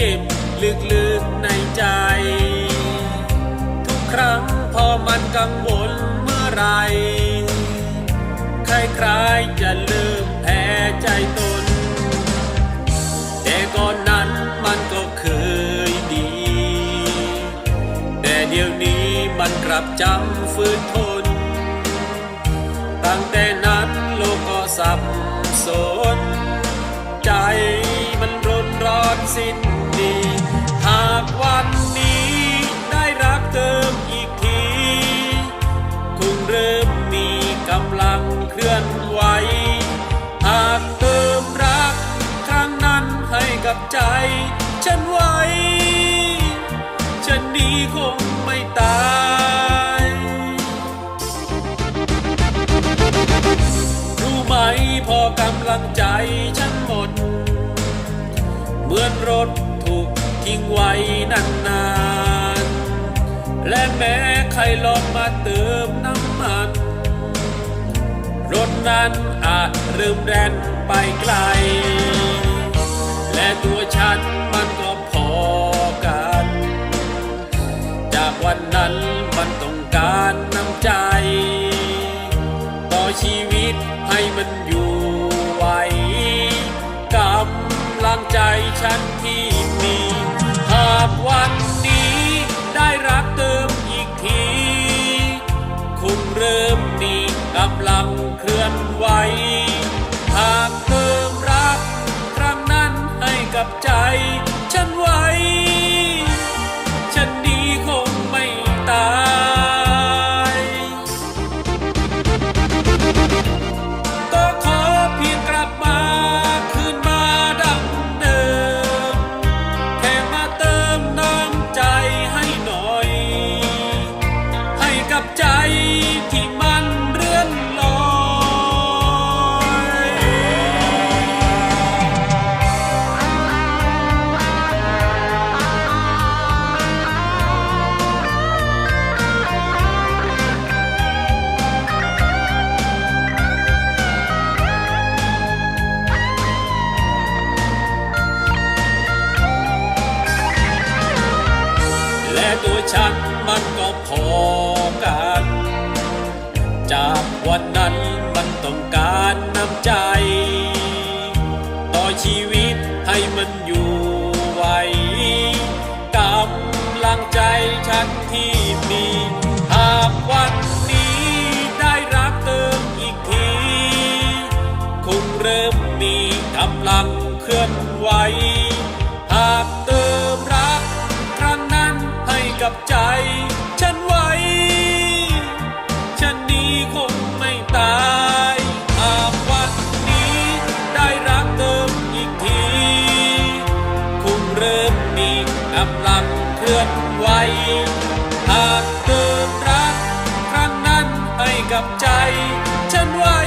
จ็บลึกๆในใจ ทุกครั้งพอมันกังวลเมื่อไรใคล้ายๆจะลืมแพ้ใจตน แต่ก่อนนั้นมันก็เคยดี แต่เดี๋ยวนี้มันกลับจำฟื้นทน ตั้งแต่นั้นโลกก็สับสน ใจมันรุนร้อนสิ้น กับใจ ฉันไว้ ฉันนี้คงไม่ตายรู้ไหมพอกำลังใจฉันหมด เหมือนรถถูกทิ้งไว้นานๆและแม้ใครลองมาเติมน้ำมันรถนั้นอาจเริ่มแรนไปไกล และตัวฉันมันก็พอกัน จากวันนั้นมันต้องการน้ำใจ ต่อชีวิตให้มันอยู่ไหวกำลังใจฉันที่มี หากวันนี้ได้รักเติมอีกที คงเริ่มมีกำลังเคลื่อนไหว กั ตัวฉันมันก็พอกัน จากวันนั้นมันต้องการน้ำใจ ต่อชีวิตให้มันอยู่ไหวกำลังใจฉันที่มีหากวันนี้ได้รักเติมอีกที คงเริ่มมีกำลังเคลื่อนไหว กับใจ ฉันไว้ ฉันนี้คงไม่ตายหากวันนี้ได้รักเติมอีกที คงเริ่มมีกำลังเคลื่อนไหวหากเติมรักครั้งนั้นให้กับใจ ฉันไว้